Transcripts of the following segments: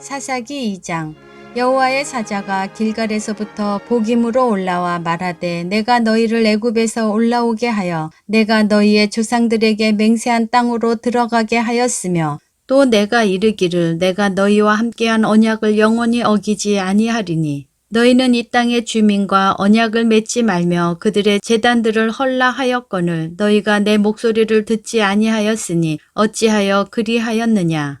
사사기 2장 여호와의 사자가 길갈에서부터 복임으로 올라와 말하되 내가 너희를 애굽에서 올라오게 하여 내가 너희의 조상들에게 맹세한 땅으로 들어가게 하였으며 또 내가 이르기를 내가 너희와 함께한 언약을 영원히 어기지 아니하리니 너희는 이 땅의 주민과 언약을 맺지 말며 그들의 재단들을 헐라하였거늘 너희가 내 목소리를 듣지 아니하였으니 어찌하여 그리하였느냐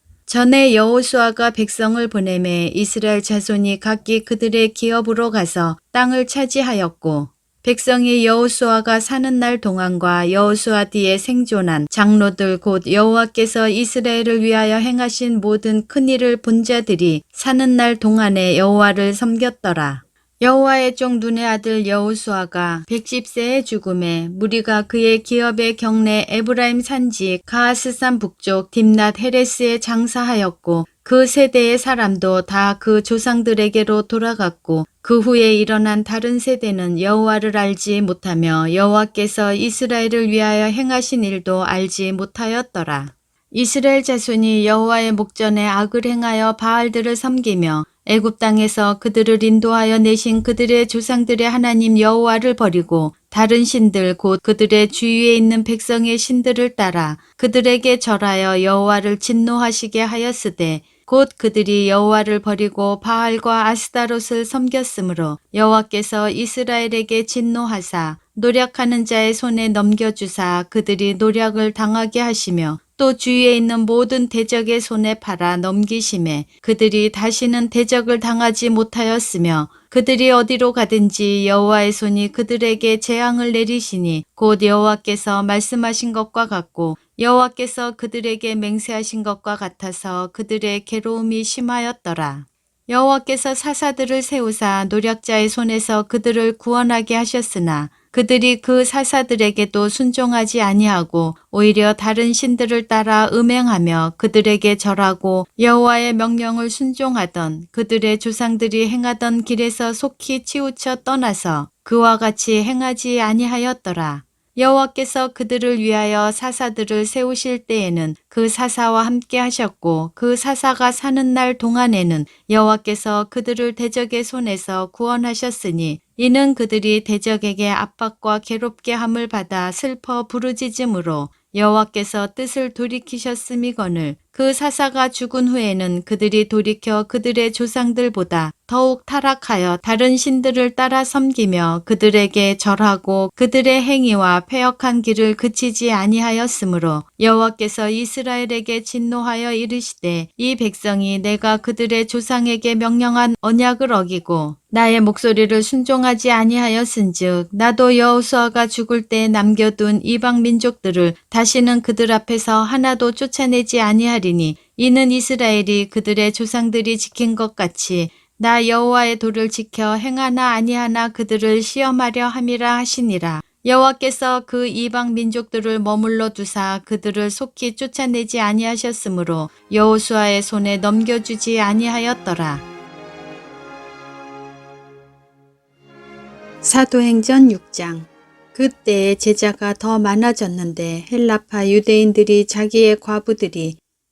전에 여호수아가 백성을 보내매 이스라엘 자손이 각기 그들의 기업으로 가서 땅을 차지하였고 백성이 여호수아가 사는 날 동안과 여호수아 뒤에 생존한 장로들 곧 여호와께서 이스라엘을 위하여 행하신 모든 큰 일을 본 자들이 사는 날 동안에 여호와를 섬겼더라. 여호와의 종 눈의 아들 여호수아가 110세의 죽음에 무리가 그의 기업의 경내 에브라임 산지 가하스산 북쪽 딥낫 헤레스에 장사하였고 그 세대의 사람도 다 그 조상들에게로 돌아갔고 그 후에 일어난 다른 세대는 여호와를 알지 못하며 여호와께서 이스라엘을 위하여 행하신 일도 알지 못하였더라. 이스라엘 자손이 여호와의 목전에 악을 행하여 바알들을 섬기며 애굽 땅에서 그들을 인도하여 내신 그들의 조상들의 하나님 여호와를 버리고 다른 신들 곧 그들의 주위에 있는 백성의 신들을 따라 그들에게 절하여 여호와를 진노하시게 하였으되 곧 그들이 여호와를 버리고 바알과 아스다롯을 섬겼으므로 여호와께서 이스라엘에게 진노하사 노력하는 자의 손에 넘겨주사 그들이 노력을 당하게 하시며 또 주위에 있는 모든 대적의 손에 팔아 넘기심에 그들이 다시는 대적을 당하지 못하였으며 그들이 어디로 가든지 여호와의 손이 그들에게 재앙을 내리시니 곧 여호와께서 말씀하신 것과 같고 여호와께서 그들에게 맹세하신 것과 같아서 그들의 괴로움이 심하였더라. 여호와께서 사사들을 세우사 노력자의 손에서 그들을 구원하게 하셨으나 그들이 그 사사들에게도 순종하지 아니하고 오히려 다른 신들을 따라 음행하며 그들에게 절하고 여호와의 명령을 순종하던 그들의 조상들이 행하던 길에서 속히 치우쳐 떠나서 그와 같이 행하지 아니하였더라. 여호와께서 그들을 위하여 사사들을 세우실 때에는 그 사사와 함께 하셨고 그 사사가 사는 날 동안에는 여호와께서 그들을 대적의 손에서 구원하셨으니 이는 그들이 대적에게 압박과 괴롭게 함을 받아 슬퍼 부르짖음으로 여호와께서 뜻을 돌이키셨음이거늘 그 사사가 죽은 후에는 그들이 돌이켜 그들의 조상들보다 더욱 타락하여 다른 신들을 따라 섬기며 그들에게 절하고 그들의 행위와 패역한 길을 그치지 아니하였으므로 여호와께서 이스라엘에게 진노하여 이르시되 이 백성이 내가 그들의 조상에게 명령한 언약을 어기고 나의 목소리를 순종하지 아니하였은즉 나도 여호수아가 죽을 때 남겨둔 이방 민족들을 다시는 그들 앞에서 하나도 쫓아내지 아니하리 니 이는 이스라엘이 그들의 조상들이 지킨 것 같이 나 여호와의 도를 지켜 행하나 아니하나 그들을 시험하려 함이라 하시니라. 여호와께서 그 이방 민족들을 머물러 두사 그들을 속히 쫓아내지 아니하셨으므로 여호수아의 손에 넘겨주지 아니하였더라. 사도행전 6장 그때 제자가 더 많아졌는데 헬라파 유대인들이 자기의 과부들이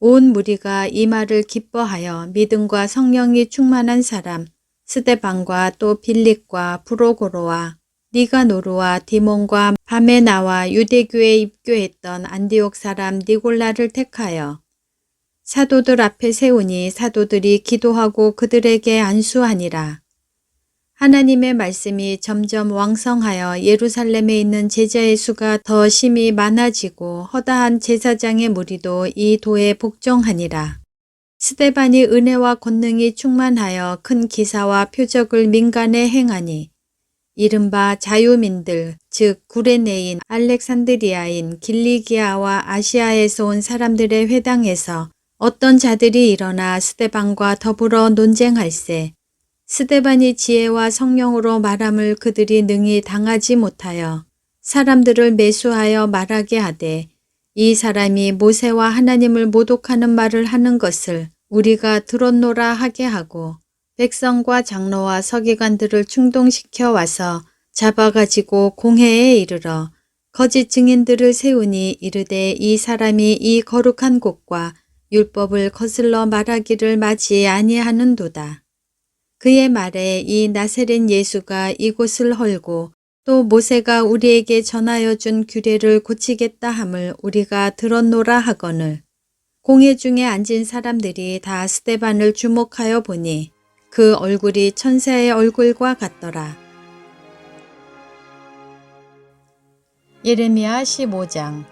온 무리가 이 말을 기뻐하여 믿음과 성령이 충만한 사람 스데반과 또 빌립과 브로고로와 니가노르와 디몬과 밤에 나와 유대교에 입교했던 안디옥 사람 니골라를 택하여 사도들 앞에 세우니 사도들이 기도하고 그들에게 안수하니라. 하나님의 말씀이 점점 왕성하여 예루살렘에 있는 제자의 수가 더 심히 많아지고 허다한 제사장의 무리도 이 도에 복종하니라. 스데반이 은혜와 권능이 충만하여 큰 기사와 표적을 민간에 행하니 이른바 자유민들 즉 구레네인 알렉산드리아인 길리기아와 아시아에서 온 사람들의 회당에서 어떤 자들이 일어나 스데반과 더불어 논쟁할세 스데반이 지혜와 성령으로 말함을 그들이 능히 당하지 못하여 사람들을 매수하여 말하게 하되 이 사람이 모세와 하나님을 모독하는 말을 하는 것을 우리가 들었노라 하게 하고 백성과 장로와 서기관들을 충동시켜 와서 잡아가지고 공회에 이르러 거짓 증인들을 세우니 이르되 이 사람이 이 거룩한 곳과 율법을 거슬러 말하기를 맞이 아니하는도다. 그의 말에 이 나세렛 예수가 이곳을 헐고 또 모세가 우리에게 전하여 준 규례를 고치겠다 함을 우리가 들었노라 하거늘 공회 중에 앉은 사람들이 다 스테반을 주목하여 보니 그 얼굴이 천사의 얼굴과 같더라. 예레미야 15장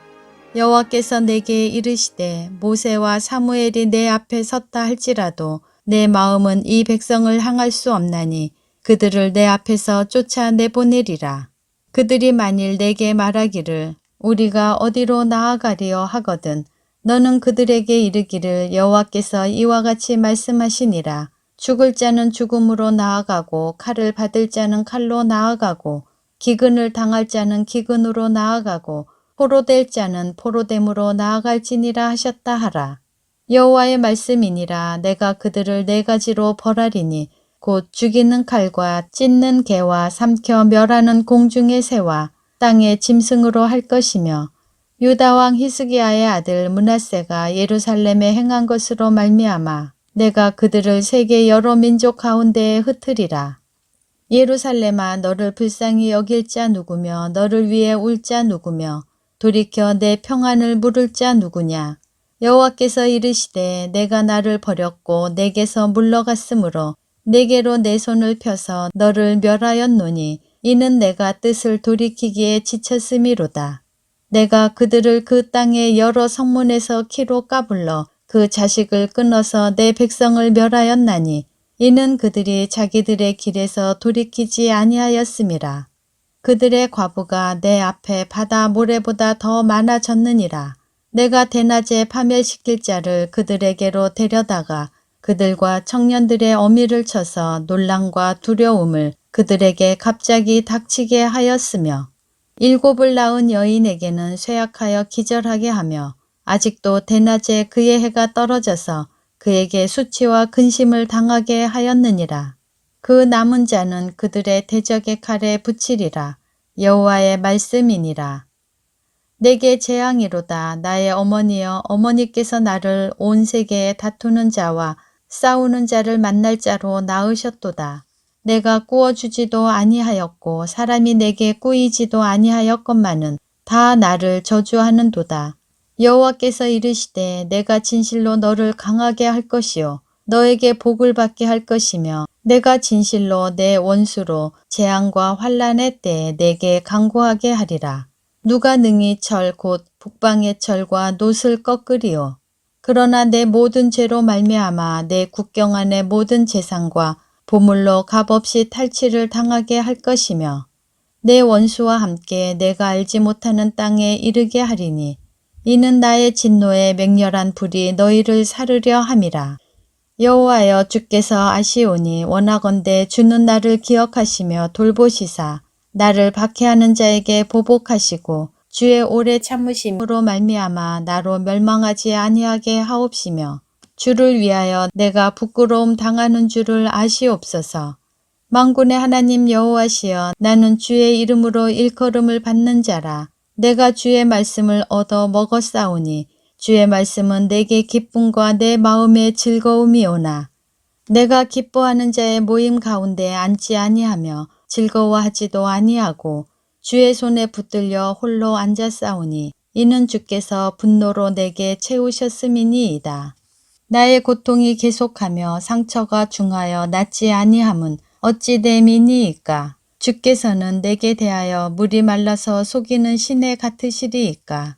여호와께서 내게 이르시되 모세와 사무엘이 내 앞에 섰다 할지라도 내 마음은 이 백성을 향할 수 없나니 그들을 내 앞에서 쫓아 내보내리라. 그들이 만일 내게 말하기를 우리가 어디로 나아가리요 하거든 너는 그들에게 이르기를 여호와께서 이와 같이 말씀하시니라. 죽을 자는 죽음으로 나아가고 칼을 받을 자는 칼로 나아가고 기근을 당할 자는 기근으로 나아가고 포로될 자는 포로됨으로 나아갈지니라 하셨다 하라. 여호와의 말씀이니라 내가 그들을 네 가지로 벌하리니 곧 죽이는 칼과 찢는 개와 삼켜 멸하는 공중의 새와 땅의 짐승으로 할 것이며 유다 왕 히스기야의 아들 문하세가 예루살렘에 행한 것으로 말미암아 내가 그들을 세계 여러 민족 가운데에 흩으리라. 예루살렘아 너를 불쌍히 여길 자 누구며 너를 위해 울 자 누구며 돌이켜 내 평안을 물을 자 누구냐 여호와께서 이르시되 내가 나를 버렸고 내게서 물러갔으므로 내게로 내 손을 펴서 너를 멸하였노니 이는 내가 뜻을 돌이키기에 지쳤음이로다. 내가 그들을 그 땅의 여러 성문에서 키로 까불러 그 자식을 끊어서 내 백성을 멸하였나니 이는 그들이 자기들의 길에서 돌이키지 아니하였음이라. 그들의 과부가 내 앞에 바다 모래보다 더 많아졌느니라. 내가 대낮에 파멸시킬 자를 그들에게로 데려다가 그들과 청년들의 어미를 쳐서 논란과 두려움을 그들에게 갑자기 닥치게 하였으며 일곱을 낳은 여인에게는 쇠약하여 기절하게 하며 아직도 대낮에 그의 해가 떨어져서 그에게 수치와 근심을 당하게 하였느니라. 그 남은 자는 그들의 대적의 칼에 붙이리라. 여호와의 말씀이니라. 내게 재앙이로다. 나의 어머니여 어머니께서 나를 온 세계에 다투는 자와 싸우는 자를 만날 자로 낳으셨도다. 내가 꾸어주지도 아니하였고 사람이 내게 꾸이지도 아니하였건만은 다 나를 저주하는도다. 여호와께서 이르시되 내가 진실로 너를 강하게 할 것이요 너에게 복을 받게 할 것이며 내가 진실로 내 원수로 재앙과 환란의 때에 내게 강구하게 하리라. 누가 능히 철 곧 북방의 철과 놋을 꺾으리요. 그러나 내 모든 죄로 말미암아 내 국경 안의 모든 재산과 보물로 값없이 탈취를 당하게 할 것이며 내 원수와 함께 내가 알지 못하는 땅에 이르게 하리니 이는 나의 진노의 맹렬한 불이 너희를 사르려 함이라. 여호와여 주께서 아시오니 원하건대 주는 나를 기억하시며 돌보시사 나를 박해하는 자에게 보복하시고 주의 오래 참으심으로 말미암아 나로 멸망하지 아니하게 하옵시며 주를 위하여 내가 부끄러움 당하는 줄을 아시옵소서. 망군의 하나님 여호와시여 나는 주의 이름으로 일컬음을 받는 자라. 내가 주의 말씀을 얻어 먹었사오니 주의 말씀은 내게 기쁨과 내 마음의 즐거움이 오나 내가 기뻐하는 자의 모임 가운데 앉지 아니하며 즐거워하지도 아니하고 주의 손에 붙들려 홀로 앉았사오니 이는 주께서 분노로 내게 채우셨음이니이다. 나의 고통이 계속하며 상처가 중하여 낫지 아니함은 어찌 됨이니이까? 주께서는 내게 대하여 물이 말라서 속이는 시내 같으시리이까?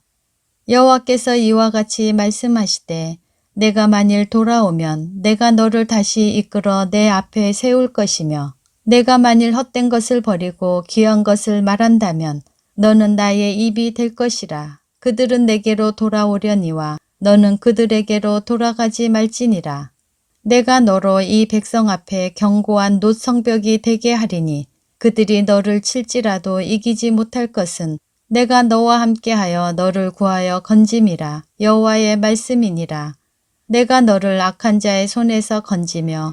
여호와께서 이와 같이 말씀하시되 내가 만일 돌아오면 내가 너를 다시 이끌어 내 앞에 세울 것이며 내가 만일 헛된 것을 버리고 귀한 것을 말한다면 너는 나의 입이 될 것이라. 그들은 내게로 돌아오려니와 너는 그들에게로 돌아가지 말지니라. 내가 너로 이 백성 앞에 견고한 노성벽이 되게 하리니 그들이 너를 칠지라도 이기지 못할 것은 내가 너와 함께하여 너를 구하여 건짐이라 여호와의 말씀이니라. 내가 너를 악한 자의 손에서 건지며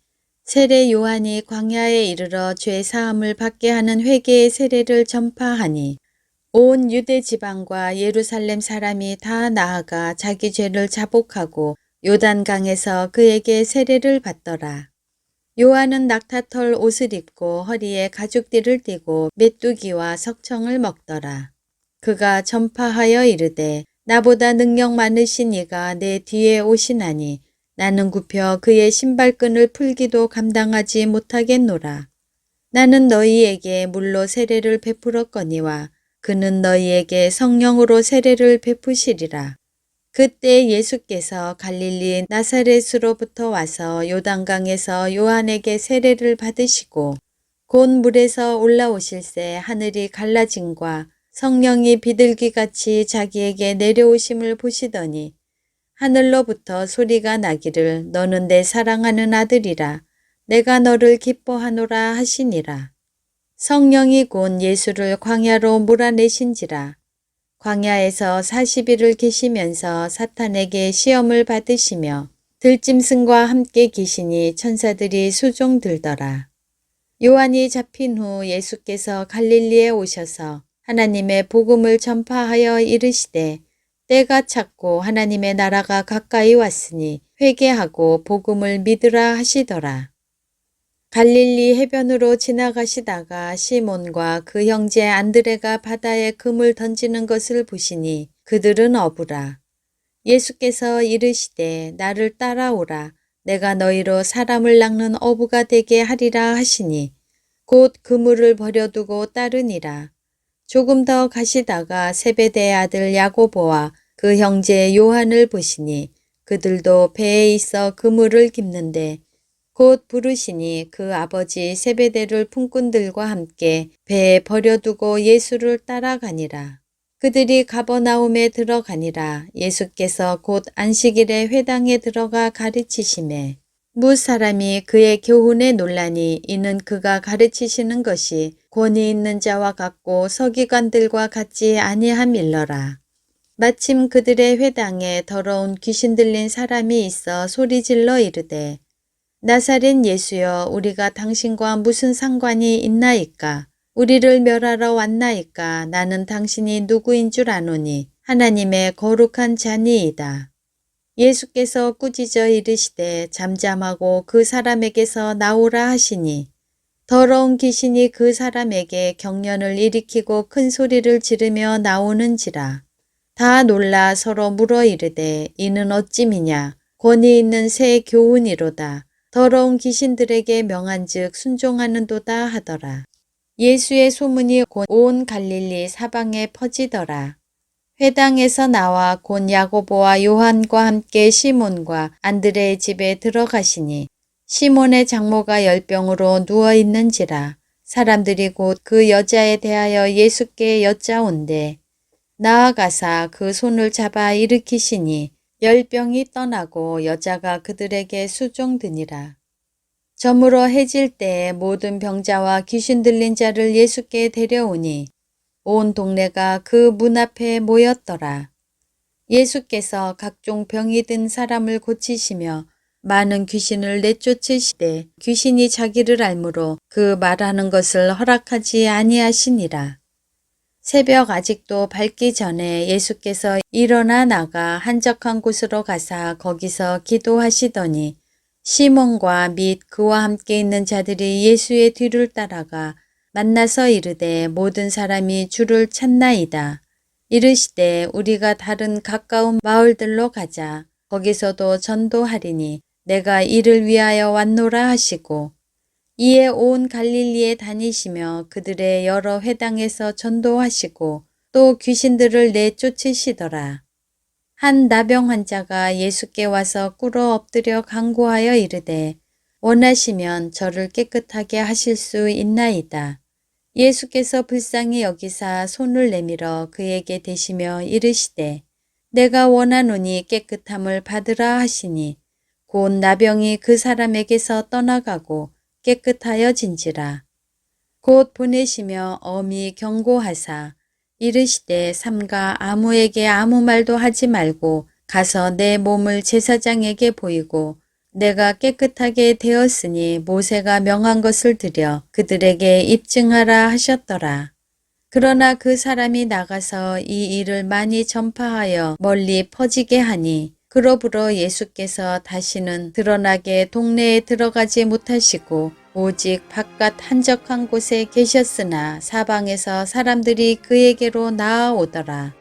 세례 요한이 광야에 이르러 죄 사함을 받게 하는 회개의 세례를 전파하니 온 유대 지방과 예루살렘 사람이 다 나아가 자기 죄를 자복하고 요단강에서 그에게 세례를 받더라. 요한은 낙타털 옷을 입고 허리에 가죽띠를 띠고 메뚜기와 석청을 먹더라. 그가 전파하여 이르되 나보다 능력 많으신 이가 내 뒤에 오시나니 나는 굽혀 그의 신발끈을 풀기도 감당하지 못하겠노라. 나는 너희에게 물로 세례를 베풀었거니와 그는 너희에게 성령으로 세례를 베푸시리라. 그때 예수께서 갈릴리 나사렛으로부터 와서 요단강에서 요한에게 세례를 받으시고 곧 물에서 올라오실새 하늘이 갈라짐과 성령이 비둘기같이 자기에게 내려오심을 보시더니 하늘로부터 소리가 나기를 너는 내 사랑하는 아들이라 내가 너를 기뻐하노라 하시니라. 성령이 곧 예수를 광야로 몰아내신지라. 광야에서 40일을 계시면서 사탄에게 시험을 받으시며 들짐승과 함께 계시니 천사들이 수종 들더라. 요한이 잡힌 후 예수께서 갈릴리에 오셔서 하나님의 복음을 전파하여 이르시되 때가 찼고 하나님의 나라가 가까이 왔으니 회개하고 복음을 믿으라 하시더라. 갈릴리 해변으로 지나가시다가 시몬과 그 형제 안드레가 바다에 금을 던지는 것을 보시니 그들은 어부라. 예수께서 이르시되 나를 따라오라. 내가 너희로 사람을 낚는 어부가 되게 하리라 하시니 곧 그물을 버려두고 따르니라. 조금 더 가시다가 세베대의 아들 야고보와 그 형제 요한을 보시니 그들도 배에 있어 그물을 깁는데 곧 부르시니 그 아버지 세베대를 품꾼들과 함께 배에 버려두고 예수를 따라가니라. 그들이 가버나움에 들어가니라. 예수께서 곧 안식일에 회당에 들어가 가르치심에 무 사람이 그의 교훈에 논라니 이는 그가 가르치시는 것이 권위 있는 자와 같고 서기관들과 같지 아니함일러라. 마침 그들의 회당에 더러운 귀신 들린 사람이 있어 소리질러 이르되 나사렛 예수여 우리가 당신과 무슨 상관이 있나이까? 우리를 멸하러 왔나이까? 나는 당신이 누구인 줄 아노니 하나님의 거룩한 자니이다. 예수께서 꾸짖어 이르시되 잠잠하고 그 사람에게서 나오라 하시니 더러운 귀신이 그 사람에게 경련을 일으키고 큰 소리를 지르며 나오는지라. 다 놀라 서로 물어 이르되 이는 어찌미냐 권위 있는 새 교훈이로다. 더러운 귀신들에게 명한즉 순종하는도다 하더라. 예수의 소문이 곧온 갈릴리 사방에 퍼지더라. 회당에서 나와 곧 야고보와 요한과 함께 시몬과 안드레의 집에 들어가시니 시몬의 장모가 열병으로 누워 있는지라 사람들이 곧 그 여자에 대하여 예수께 여짜온대 나아가사 그 손을 잡아 일으키시니 열병이 떠나고 여자가 그들에게 수종드니라. 저물어 해질 때에 모든 병자와 귀신 들린 자를 예수께 데려오니 온 동네가 그 문 앞에 모였더라. 예수께서 각종 병이 든 사람을 고치시며 많은 귀신을 내쫓으시되 귀신이 자기를 알므로 그 말하는 것을 허락하지 아니하시니라. 새벽 아직도 밝기 전에 예수께서 일어나 나가 한적한 곳으로 가사 거기서 기도하시더니 시몬과 및 그와 함께 있는 자들이 예수의 뒤를 따라가 만나서 이르되 모든 사람이 주를 찾나이다. 이르시되 우리가 다른 가까운 마을들로 가자. 거기서도 전도하리니 내가 이를 위하여 왔노라 하시고 이에 온 갈릴리에 다니시며 그들의 여러 회당에서 전도하시고 또 귀신들을 내쫓으시더라. 한 나병 환자가 예수께 와서 꿇어 엎드려 간구하여 이르되 원하시면 저를 깨끗하게 하실 수 있나이다. 예수께서 불쌍히 여기사 손을 내밀어 그에게 대시며 이르시되 내가 원하노니 깨끗함을 받으라 하시니 곧 나병이 그 사람에게서 떠나가고 깨끗하여 진지라. 곧 보내시며 엄히 경고하사 이르시되 삼가 아무에게 아무 말도 하지 말고 가서 내 몸을 제사장에게 보이고 내가 깨끗하게 되었으니 모세가 명한 것을 드려 그들에게 입증하라 하셨더라. 그러나 그 사람이 나가서 이 일을 많이 전파하여 멀리 퍼지게 하니 그러므로 예수께서 다시는 드러나게 동네에 들어가지 못하시고 오직 바깥 한적한 곳에 계셨으나 사방에서 사람들이 그에게로 나아오더라.